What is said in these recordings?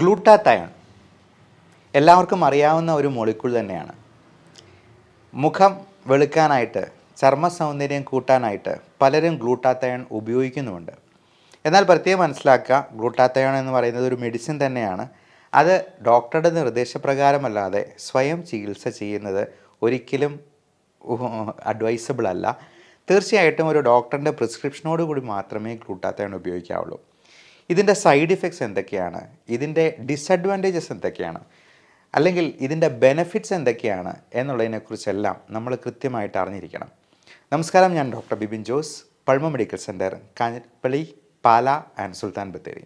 Glutathione. എല്ലാവർക്കും അറിയാവുന്ന ഒരു മോളിക്യൂൾ തന്നെയാണ്. മുഖം വെളുക്കാനായിട്ട് ചർമ്മ സൗന്ദര്യം കൂട്ടാനായിട്ട് പലരും ഗ്ലൂട്ടാത്തയോൺ ഉപയോഗിക്കുന്നുമുണ്ട്. എന്നാൽ പ്രത്യേകം മനസ്സിലാക്കുക ഗ്ലൂട്ടാത്തയോൺ എന്ന് പറയുന്നത് ഒരു മെഡിസിൻ തന്നെയാണ്. അത് ഡോക്ടറുടെ നിർദ്ദേശപ്രകാരമല്ലാതെ സ്വയം ചികിത്സ ചെയ്യുന്നത് ഒരിക്കലും അഡ്വൈസബിൾ അല്ല. തീർച്ചയായിട്ടും ഒരു ഡോക്ടറിന്റെ പ്രിസ്ക്രിപ്ഷനോട് കൂടി മാത്രമേ ഗ്ലൂട്ടാത്തയോൺ ഉപയോഗിക്കാവുള്ളൂ. ഇതിന്റെ സൈഡ് ഇഫക്ട്സ് എന്തൊക്കെയാണ്? ഇതിന്റെ ഡിസഡ്വാന്റേജസ് എന്തൊക്കെയാണ്? അല്ലെങ്കിൽ ഇതിന്റെ ബെനഫിറ്റ്സ് എന്തൊക്കെയാണ് എന്നുള്ളതിനെക്കുറിച്ചെല്ലാം നമ്മൾ കൃത്യമായിട്ട് അറിഞ്ഞിരിക്കണം. നമസ്കാരം ഞാൻ doctor Bibin Jose Pulmo Medical Centre Kanjirappally Pala and Sultan Bathery.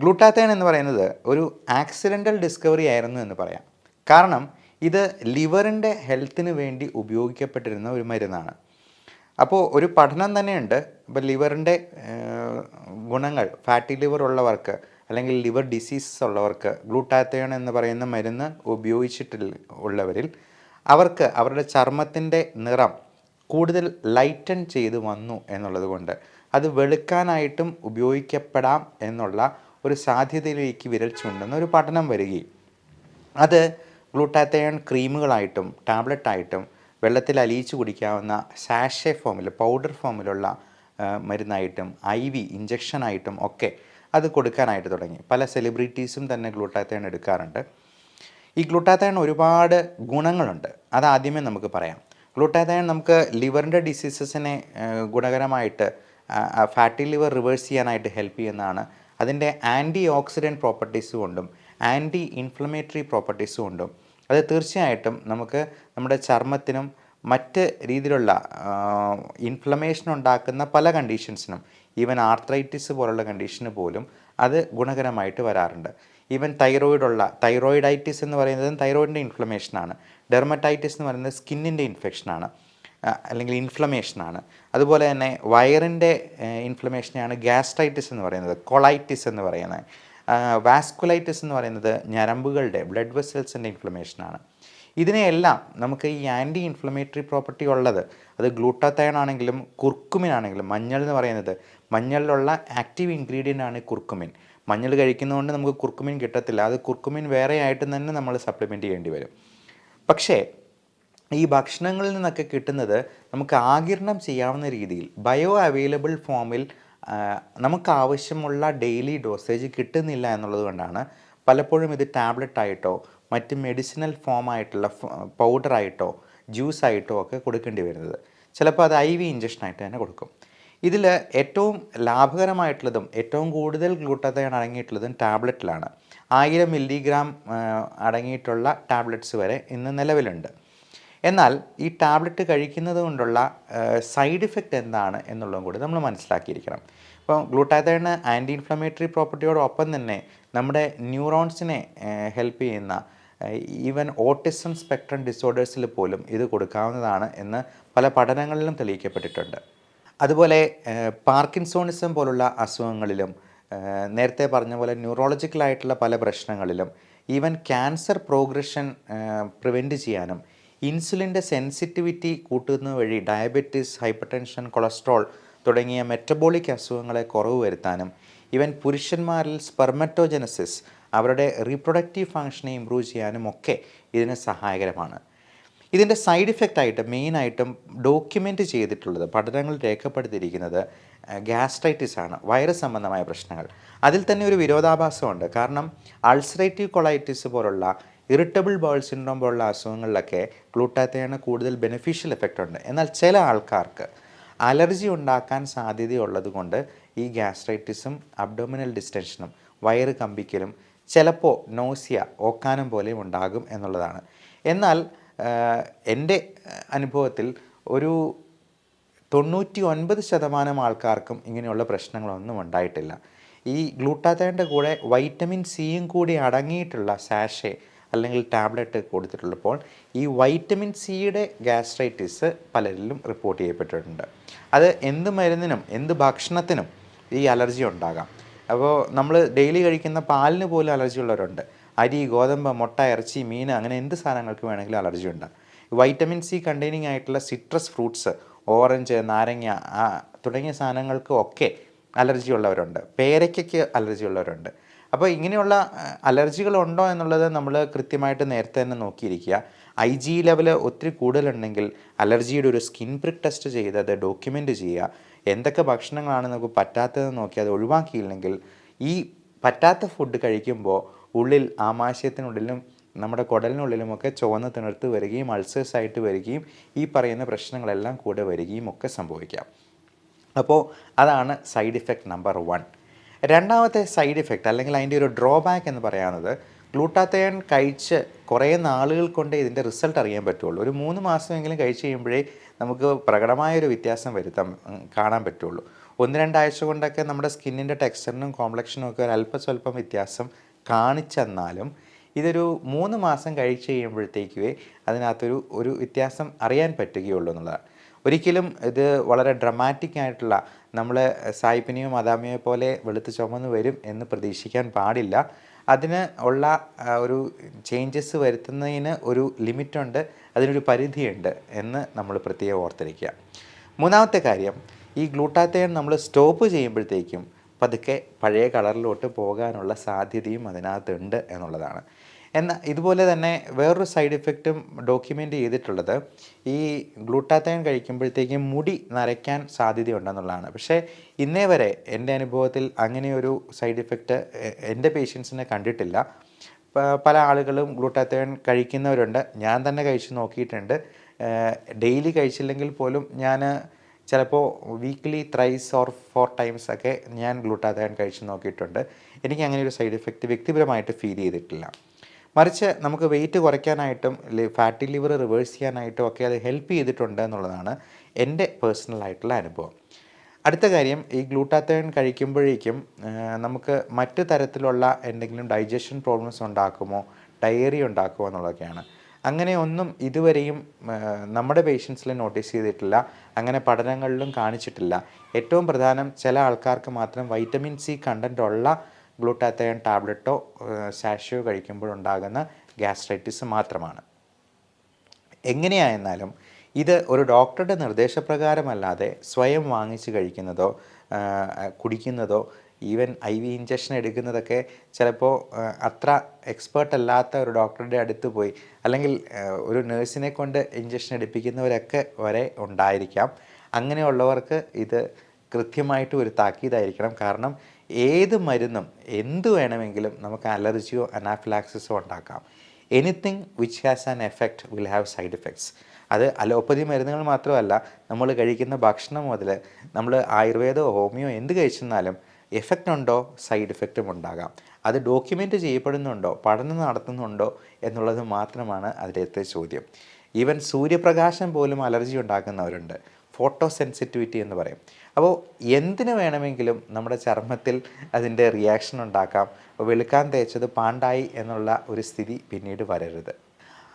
Glutathione എന്ന് പറയുന്നത് ഒരു ആക്സിഡന്റൽ ഡിസ്കവറി ആയിരുന്നു എന്ന് പറയാം. കാരണം ഇത് ലിവറിന്റെ ഹെൽത്തിന് വേണ്ടി ഉപയോഗിക്കപ്പെട്ടിരുന്ന ഒരു മരുന്നാണ്. അപ്പോൾ ഒരു പഠനം തന്നെയുണ്ട്. ഇപ്പോൾ ലിവറിന്റെ ഗുണങ്ങൾ ഫാറ്റി ലിവർ ഉള്ളവർക്ക് അല്ലെങ്കിൽ ലിവർ ഡിസീസസ് ഉള്ളവർക്ക് ഗ്ലൂട്ടാത്തയോൺ എന്ന് പറയുന്ന മരുന്ന് ഉപയോഗിച്ചിട്ടില്ല ഉള്ളവരിൽ അവർക്ക് അവരുടെ ചർമ്മത്തിന്റെ നിറം കൂടുതൽ ലൈറ്റൻ ചെയ്ത് വന്നു എന്നുള്ളത് കൊണ്ട് അത് വെളുക്കാനായിട്ടും ഉപയോഗിക്കപ്പെടാം എന്നുള്ള ഒരു സാധ്യതയിലേക്ക് വിരൽ ചൂണ്ടുന്ന ഒരു പഠനം വരികയും. അത് ഗ്ലൂട്ടാത്തയോൺ ക്രീമുകളായിട്ടും ടാബ്ലറ്റായിട്ടും വെള്ളത്തിൽ അലിയിച്ച് കുടിക്കാവുന്ന സാഷെ ഫോമിൽ പൗഡർ ഫോമിലുള്ള മരുന്നായിട്ടും ഐ വി ഇഞ്ചക്ഷനായിട്ടും ഒക്കെ അത് കൊടുക്കാനായിട്ട് തുടങ്ങി. പല സെലിബ്രിറ്റീസും തന്നെ ഗ്ലൂട്ടാത്തയൺ എടുക്കാറുണ്ട്. ഈ ഗ്ലൂട്ടാത്തയൺ ഒരുപാട് ഗുണങ്ങളുണ്ട്. അതാദ്യമേ നമുക്ക് പറയാം. ഗ്ലൂട്ടാത്തയൺ നമുക്ക് ലിവറിന്റെ ഡിസീസസിനെ ഗുണകരമായിട്ട് ഫാറ്റി ലിവർ റിവേഴ്സ് ചെയ്യാനായിട്ട് ഹെൽപ്പ് ചെയ്യുന്നതാണ്. അതിന്റെ ആന്റി ഓക്സിഡന്റ് പ്രോപ്പർട്ടീസ് കൊണ്ടും ആന്റി ഇൻഫ്ലമേറ്ററി പ്രോപ്പർട്ടീസും ഉണ്ട്. അത് തീർച്ചയായിട്ടും നമുക്ക് നമ്മുടെ ചർമ്മത്തിനും മറ്റ് രീതിയിലുള്ള ഇൻഫ്ലമേഷൻ ഉണ്ടാക്കുന്ന പല കണ്ടീഷൻസിനും ഈവൻ ആർത്രൈറ്റിസ് പോലുള്ള കണ്ടീഷന് പോലും അത് ഗുണകരമായിട്ട് വരാറുണ്ട്. ഈവൻ തൈറോയിഡുള്ള തൈറോയിഡൈറ്റിസ് എന്ന് പറയുന്നത് തൈറോയിഡിന്റെ ഇൻഫ്ലമേഷനാണ് ഡെർമറ്റൈറ്റിസ് എന്ന് പറയുന്നത് സ്കിന്നിന്റെ ഇൻഫെക്ഷനാണ് അല്ലെങ്കിൽ ഇൻഫ്ലമേഷനാണ് അതുപോലെ തന്നെ വയറിന്റെ ഇൻഫ്ലമേഷനെയാണ് ഗ്യാസ്ട്രൈറ്റിസ് എന്ന് പറയുന്നത് കൊളൈറ്റിസ് എന്ന് പറയുന്നത്. വാസ്കുലൈറ്റിസ് എന്ന് പറയുന്നത് ഞരമ്പുകളുടെ ബ്ലഡ് വെസൽസിന്റെ ഇൻഫ്ലമേഷനാണ് ഇതിനെയെല്ലാം നമുക്ക് ഈ ആന്റി ഇൻഫ്ലമേറ്ററി പ്രോപ്പർട്ടി ഉള്ളത് അത് ഗ്ലൂട്ടാത്തയൺ ആണെങ്കിലും കുർക്കുമിൻ ആണെങ്കിലും മഞ്ഞൾ എന്ന് പറയുന്നത് മഞ്ഞളിലുള്ള ആക്റ്റീവ് ഇൻഗ്രീഡിയന്റ് ആണ് കുർക്കുമിൻ മഞ്ഞൾ കഴിക്കുന്നതുകൊണ്ട് നമുക്ക് കുർക്കുമിൻ കിട്ടത്തില്ല. അത് കുർക്കുമിൻ വേറെ ആയിട്ട് തന്നെ നമ്മൾ സപ്ലിമെന്റ് ചെയ്യേണ്ടി വരും. പക്ഷേ ഈ ഭക്ഷണങ്ങളിൽ നിന്നൊക്കെ കിട്ടുന്നത് നമുക്ക് ആകിരണം ചെയ്യാവുന്ന രീതിയിൽ ബയോ അവൈലബിൾ ഫോമിൽ നമുക്ക് ആവശ്യമുള്ള ഡെയിലി ഡോസേജ് കിട്ടുന്നില്ല എന്നുള്ളത് കൊണ്ടാണ് പലപ്പോഴും ഇത് ടാബ്ലറ്റ് ആയിട്ടോ മറ്റ് മെഡിസിനൽ ഫോം ആയിട്ടുള്ള പൗഡറായിട്ടോ ജ്യൂസ് ആയിട്ടോ ഒക്കെ കൊടുക്കേണ്ടി വരുന്നത്. ചിലപ്പോൾ അത് ഐ വി ഇഞ്ചക്ഷനായിട്ട് തന്നെ കൊടുക്കും. ഇതിൽ ഏറ്റവും ലാഭകരമായിട്ടുള്ളതും ഏറ്റവും കൂടുതൽ ഗ്ലൂട്ടതയാണ് അടങ്ങിയിട്ടുള്ളതും ടാബ്ലറ്റിലാണ് ആയിരം മില്ലിഗ്രാം അടങ്ങിയിട്ടുള്ള ടാബ്ലറ്റ്സ് വരെ ഇന്ന് നിലവിലുണ്ട്. എന്നാൽ ഈ ടാബ്ലറ്റ് കഴിക്കുന്നത് കൊണ്ടുള്ള സൈഡ് ഇഫക്റ്റ് എന്താണ് എന്നുള്ളതും കൂടി നമ്മൾ മനസ്സിലാക്കിയിരിക്കണം. ഇപ്പോൾ ഗ്ലൂട്ടാത്തൈഡിന് ആന്റി ഇൻഫ്ലമേറ്ററി പ്രോപ്പർട്ടിയോടൊപ്പം തന്നെ നമ്മുടെ ന്യൂറോൺസിനെ ഹെൽപ്പ് ചെയ്യുന്ന ഈവൻ ഓട്ടിസം സ്പെക്ട്രം ഡിസോർഡേഴ്സിൽ പോലും ഇത് കൊടുക്കാവുന്നതാണ് എന്ന് പല പഠനങ്ങളിലും തെളിയിക്കപ്പെട്ടിട്ടുണ്ട്. അതുപോലെ പാർക്കിൻസോണിസം പോലുള്ള അസുഖങ്ങളിലും നേരത്തെ പറഞ്ഞ പോലെ ന്യൂറോളജിക്കലായിട്ടുള്ള പല പ്രശ്നങ്ങളിലും ഈവൻ ക്യാൻസർ പ്രോഗ്രഷൻ പ്രിവെന്റ് ചെയ്യാനും ഇൻസുലിന്റെ സെൻസിറ്റിവിറ്റി കൂട്ടുന്നത് വഴി ഡയബറ്റീസ് ഹൈപ്പർ ടെൻഷൻ കൊളസ്ട്രോൾ തുടങ്ങിയ മെറ്റബോളിക് അസുഖങ്ങളെ കുറവ് വരുത്താനും ഇവൻ പുരുഷന്മാരിൽ സ്പെർമറ്റോജനസിസ് അവരുടെ റീപ്രൊഡക്റ്റീവ് ഫങ്ഷനെ ഇമ്പ്രൂവ് ചെയ്യാനും ഒക്കെ ഇതിന് സഹായകരമാണ്. ഇതിന്റെ സൈഡ് ഇഫക്റ്റ് ആയിട്ട് മെയിനായിട്ടും ഡോക്യുമെന്റ് ചെയ്തിട്ടുള്ളത് പഠനങ്ങൾ രേഖപ്പെടുത്തിയിരിക്കുന്നത് ഗ്യാസ്ട്രൈറ്റിസ് ആണ് വൈറസ് സംബന്ധമായ പ്രശ്നങ്ങൾ. അതിൽ തന്നെ ഒരു വിരോധാഭാസമുണ്ട്. കാരണം അൾസറേറ്റീവ് കൊളൈറ്റിസ് പോലുള്ള ഇറിറ്റബിൾ ബൗൾ സിൻഡ്രോം പോലുള്ള അസുഖങ്ങളിലൊക്കെ ഗ്ലൂട്ടാത്തയാണ് കൂടുതൽ ബെനിഫിഷ്യൽ എഫക്റ്റ് ഉണ്ട്. എന്നാൽ ചില ആൾക്കാർക്ക് അലർജി ഉണ്ടാക്കാൻ സാധ്യതയുള്ളത് കൊണ്ട് ഈ ഗ്യാസ്ട്രൈറ്റിസും അബ്ഡോമിനൽ ഡിസ്റ്റൻഷനും വയറ് കമ്പിക്കലും ചിലപ്പോൾ നോസിയ ഓക്കാനം പോലെയും ഉണ്ടാകും എന്നുള്ളതാണ്. എന്നാൽ എന്റെ അനുഭവത്തിൽ ഒരു തൊണ്ണൂറ്റി ഒൻപത് ശതമാനം ആൾക്കാർക്കും ഇങ്ങനെയുള്ള പ്രശ്നങ്ങളൊന്നും ഉണ്ടായിട്ടില്ല. ഈ ഗ്ലൂട്ടാത്തയുടെ കൂടെ വൈറ്റമിൻ സിയും കൂടി അടങ്ങിയിട്ടുള്ള സാഷെ അല്ലെങ്കിൽ ടാബ്ലറ്റ് കൊടുത്തിട്ടുള്ളപ്പോൾ ഈ വൈറ്റമിൻ സിയുടെ ഗാസ്ട്രൈറ്റിസ് പലരിലും റിപ്പോർട്ട് ചെയ്യപ്പെട്ടിട്ടുണ്ട്. അത് എന്ത് മരുന്നിനും എന്ത് ഭക്ഷണത്തിനും ഈ അലർജി ഉണ്ടാകാം. അപ്പോൾ നമ്മൾ ഡെയിലി കഴിക്കുന്ന പാലിന് പോലും അലർജി ഉള്ളവരുണ്ട്. അരി ഗോതമ്പ് മുട്ട ഇറച്ചി മീൻ അങ്ങനെ എന്ത് സാധനങ്ങൾക്ക് വേണമെങ്കിലും അലർജി ഉണ്ട് വൈറ്റമിൻ സി കണ്ടെയ്നിങ് ആയിട്ടുള്ള സിട്രസ് ഫ്രൂട്ട്സ് ഓറഞ്ച് നാരങ്ങ തുടങ്ങിയ സാധനങ്ങൾക്ക് ഒക്കെ അലർജി ഉള്ളവരുണ്ട്. പേരയ്ക്കൊക്കെ അലർജി ഉള്ളവരുണ്ട്. അപ്പോൾ ഇങ്ങനെയുള്ള അലർജികൾ ഉണ്ടോ എന്നുള്ളത് നമ്മൾ കൃത്യമായിട്ട് നേരത്തെ തന്നെ നോക്കിയിരിക്കുക. ഐ ജി ലെവൽ ഒത്തിരി കൂടുതലുണ്ടെങ്കിൽ അലർജിയുടെ ഒരു സ്കിൻ പ്രിക് ടെസ്റ്റ് ചെയ്ത് അത് ഡോക്യുമെന്റ് ചെയ്യുക. എന്തൊക്കെ ഭക്ഷണങ്ങളാണ് നമുക്ക് പറ്റാത്തതെന്ന് നോക്കി അത് ഒഴിവാക്കിയില്ലെങ്കിൽ ഈ പറ്റാത്ത ഫുഡ് കഴിക്കുമ്പോൾ ഉള്ളിൽ ആമാശയത്തിനുള്ളിലും നമ്മുടെ കുടലിനുള്ളിലുമൊക്കെ ചുവന്ന തിണർത്ത് വരികയും അൾസേഴ്സ് ആയിട്ട് വരികയും ഈ പറയുന്ന പ്രശ്നങ്ങളെല്ലാം കൂടെ വരികയും ഒക്കെ സംഭവിക്കാം. അപ്പോൾ അതാണ് സൈഡ് ഇഫക്റ്റ് നമ്പർ വൺ രണ്ടാമത്തെ സൈഡ് ഇഫക്റ്റ് അല്ലെങ്കിൽ അതിന്റെ ഒരു ഡ്രോബാക്ക് എന്ന് പറയുന്നത് ഗ്ലൂട്ടാത്തയൺ കഴിച്ച് കുറേ നാളുകൾ കൊണ്ട് ഇതിന്റെ റിസൾട്ട് അറിയാൻ പറ്റുള്ളൂ. ഒരു മൂന്ന് മാസമെങ്കിലും കഴിച്ച് കഴിയുമ്പോഴേ നമുക്ക് പ്രകടമായൊരു വ്യത്യാസം വരുത്താൻ കാണാൻ പറ്റുള്ളൂ. ഒന്ന് രണ്ടാഴ്ച കൊണ്ടൊക്കെ നമ്മുടെ സ്കിന്നിന്റെ ടെക്സ്ചറിനും കോംപ്ലക്ഷനും ഒക്കെ ഒരു അല്പ സ്വല്പം വ്യത്യാസം കാണിച്ചെന്നാലും ഇതൊരു മൂന്ന് മാസം കഴിച്ച് കഴിയുമ്പോഴത്തേക്കുവേ അതിനകത്തൊരു ഒരു വ്യത്യാസം അറിയാൻ പറ്റുകയുള്ളൂ എന്നുള്ളതാണ്. ഒരിക്കലും ഇത് വളരെ ഡ്രമാറ്റിക് ആയിട്ടുള്ള നമ്മൾ സായിപ്പിനെയോ മദാമിയെ പോലെ വെളുത്ത് ചുമന്ന് വരും എന്ന് പ്രതീക്ഷിക്കാൻ പാടില്ല. അതിന് ഉള്ള ഒരു ചേഞ്ചസ് വരുത്തുന്നതിന് ഒരു ലിമിറ്റുണ്ട് അതിനൊരു പരിധിയുണ്ട് എന്ന് നമ്മൾ പ്രത്യേകം ഓർത്തിരിക്കുക. മൂന്നാമത്തെ കാര്യം ഈ ഗ്ലൂട്ടാത്തേൺ നമ്മൾ സ്റ്റോപ്പ് ചെയ്യുമ്പോഴത്തേക്കും പതുക്കെ പഴയ കളറിലോട്ട് പോകാനുള്ള സാധ്യതയും അതിനകത്തുണ്ട് എന്നുള്ളതാണ്. എന്നാൽ ഇതുപോലെ തന്നെ വേറൊരു സൈഡ് ഇഫക്റ്റും ഡോക്യുമെന്റ് ചെയ്തിട്ടുള്ളത് ഈ ഗ്ലൂട്ടാത്തയൺ കഴിക്കുമ്പോഴത്തേക്കും മുടി നരയ്ക്കാൻ സാധ്യതയുണ്ടെന്നുള്ളതാണ്. പക്ഷേ ഇന്നേ വരെ എന്റെ അനുഭവത്തിൽ അങ്ങനെയൊരു സൈഡ് ഇഫക്റ്റ് എന്റെ പേഷ്യൻസിനെ കണ്ടിട്ടില്ല. പല ആളുകളും ഗ്ലൂട്ടാത്തയൺ കഴിക്കുന്നവരുണ്ട്. ഞാൻ തന്നെ കഴിച്ച് നോക്കിയിട്ടുണ്ട്. ഡെയിലി കഴിച്ചില്ലെങ്കിൽ പോലും ഞാൻ ചിലപ്പോൾ weekly thrice or four times ഒക്കെ ഞാൻ ഗ്ലൂട്ടാത്തയൺ കഴിച്ച് നോക്കിയിട്ടുണ്ട്. എനിക്ക് അങ്ങനെ ഒരു സൈഡ് ഇഫക്റ്റ് വ്യക്തിപരമായിട്ട് ഫീൽ ചെയ്തിട്ടില്ല. മറിച്ച് നമുക്ക് വെയിറ്റ് കുറയ്ക്കാനായിട്ടും ഫാറ്റി ലിവർ റിവേഴ്സ് ചെയ്യാനായിട്ടും ഒക്കെ അത് ഹെൽപ്പ് ചെയ്തിട്ടുണ്ട് എന്നുള്ളതാണ് എന്റെ പേഴ്സണലായിട്ടുള്ള അനുഭവം. അടുത്ത കാര്യം ഈ ഗ്ലൂട്ടാത്തയൺ കഴിക്കുമ്പോഴേക്കും നമുക്ക് മറ്റു തരത്തിലുള്ള എന്തെങ്കിലും ഡൈജഷൻ പ്രോബ്ലംസ് ഉണ്ടാക്കുമോ ഡയറി ഉണ്ടാക്കുമോ എന്നുള്ളതൊക്കെയാണ്. അങ്ങനെ ഒന്നും ഇതുവരെയും നമ്മുടെ പേഷ്യൻസിൽ നോട്ടീസ് ചെയ്തിട്ടില്ല. അങ്ങനെ പഠനങ്ങളിലും കാണിച്ചിട്ടില്ല. ഏറ്റവും പ്രധാനം ചില ആൾക്കാർക്ക് മാത്രം വൈറ്റമിൻ സി കണ്ടന്റ് ഉള്ള ഗ്ലൂട്ടാത്തയൺ ടാബ്ലറ്റോ സാഷയോ കഴിക്കുമ്പോഴുണ്ടാകുന്ന ഗ്യാസ്ട്രൈറ്റിസ് മാത്രമാണ്. എങ്ങനെയായിരുന്നാലും ഇത് ഒരു ഡോക്ടറുടെ നിർദ്ദേശപ്രകാരമല്ലാതെ സ്വയം വാങ്ങിച്ച് കഴിക്കുന്നതോ കുടിക്കുന്നതോ ഈവൻ ഐ വി ഇഞ്ചക്ഷൻ എടുക്കുന്നതൊക്കെ ചിലപ്പോൾ അത്ര എക്സ്പേർട്ട് അല്ലാത്ത ഒരു ഡോക്ടറുടെ അടുത്ത് പോയി അല്ലെങ്കിൽ ഒരു നേഴ്സിനെ കൊണ്ട് ഇഞ്ചക്ഷൻ എടുപ്പിക്കുന്നവരൊക്കെ വരെ ഉണ്ടായിരിക്കാം. അങ്ങനെയുള്ളവർക്ക് ഇത് കൃത്യമായിട്ട് ഒരു താക്കീതായിരിക്കണം. കാരണം ഏത് മരുന്നും എന്ത് വേണമെങ്കിലും നമുക്ക് അലർജിയോ അനാഫിലാക്സിസോ ഉണ്ടാക്കാം. Anything which has an effect will have side effects അത് അലോപ്പതി മരുന്നുകൾ മാത്രമല്ല നമ്മൾ കഴിക്കുന്ന ഭക്ഷണം മുതൽ നമ്മൾ ആയുർവേദമോ ഹോമിയോ എന്ത് കഴിച്ചെന്നാലും എഫക്റ്റ് ഉണ്ടോ സൈഡ് എഫക്റ്റും ഉണ്ടാകാം. അത് ഡോക്യുമെന്റ് ചെയ്യപ്പെടുന്നുണ്ടോ പഠനം നടത്തുന്നുണ്ടോ എന്നുള്ളത് മാത്രമാണ് അതിലത്തെ ചോദ്യം. ഈവൻ സൂര്യപ്രകാശം പോലും അലർജി ഉണ്ടാക്കുന്നവരുണ്ട്. ഫോട്ടോ സെൻസിറ്റിവിറ്റി എന്ന് പറയും. അപ്പോൾ എന്തിനു വേണമെങ്കിലും നമ്മുടെ ചർമ്മത്തിൽ അതിന്റെ റിയാക്ഷൻ ഉണ്ടാക്കാം? വെളുക്കാൻ തേച്ചത് പാണ്ടായി എന്നുള്ള ഒരു സ്ഥിതി പിന്നീട് വരരുത്.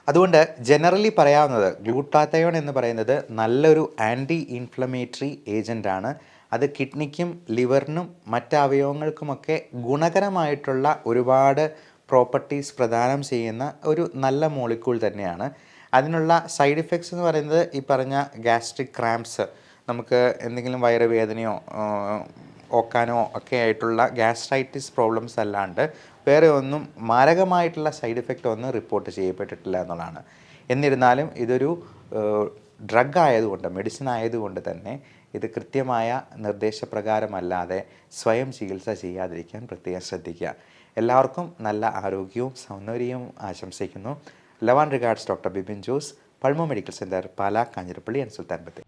അതുകൊണ്ട് ജനറലി പറയാവുന്നത് ഗ്ലൂട്ടാത്തയോൺ എന്ന് പറയുന്നത് നല്ലൊരു ആന്റി ഇൻഫ്ലമേറ്ററി ഏജന്റാണ് അത് കിഡ്നിക്കും ലിവറിനും മറ്റ് അവയവങ്ങൾക്കുമൊക്കെ ഗുണകരമായിട്ടുള്ള ഒരുപാട് പ്രോപ്പർട്ടീസ് പ്രദാനം ചെയ്യുന്ന ഒരു നല്ല മോളിക്യൂൾ തന്നെയാണ്. അതിനുള്ള സൈഡ് ഇഫക്ട്സ് എന്ന് പറയുന്നത് ഈ പറഞ്ഞ ഗ്യാസ്ട്രിക് ക്രാംസ് നമുക്ക് എന്തെങ്കിലും വയറുവേദനയോ ഓക്കാനോ ഒക്കെ ആയിട്ടുള്ള ഗ്യാസ്ട്രൈറ്റിസ് പ്രോബ്ലംസ് അല്ലാണ്ട് വേറെ ഒന്നും മാരകമായിട്ടുള്ള സൈഡ് ഇഫക്റ്റ് ഒന്നും റിപ്പോർട്ട് ചെയ്യപ്പെട്ടിട്ടില്ല എന്നുള്ളതാണ്. എന്നിരുന്നാലും ഇതൊരു ഡ്രഗ് ആയതുകൊണ്ട് മെഡിസിൻ ആയതുകൊണ്ട് തന്നെ ഇത് കൃത്യമായ നിർദ്ദേശപ്രകാരമല്ലാതെ സ്വയം ചികിത്സ ചെയ്യാതിരിക്കാൻ പ്രത്യേകം ശ്രദ്ധിക്കുക. എല്ലാവർക്കും നല്ല ആരോഗ്യവും സൗന്ദര്യവും ആശംസിക്കുന്നു. Love and regards doctor Bibin Jose Pulmo Medical Centre Pala Kanjirappally and Sultan Bathery.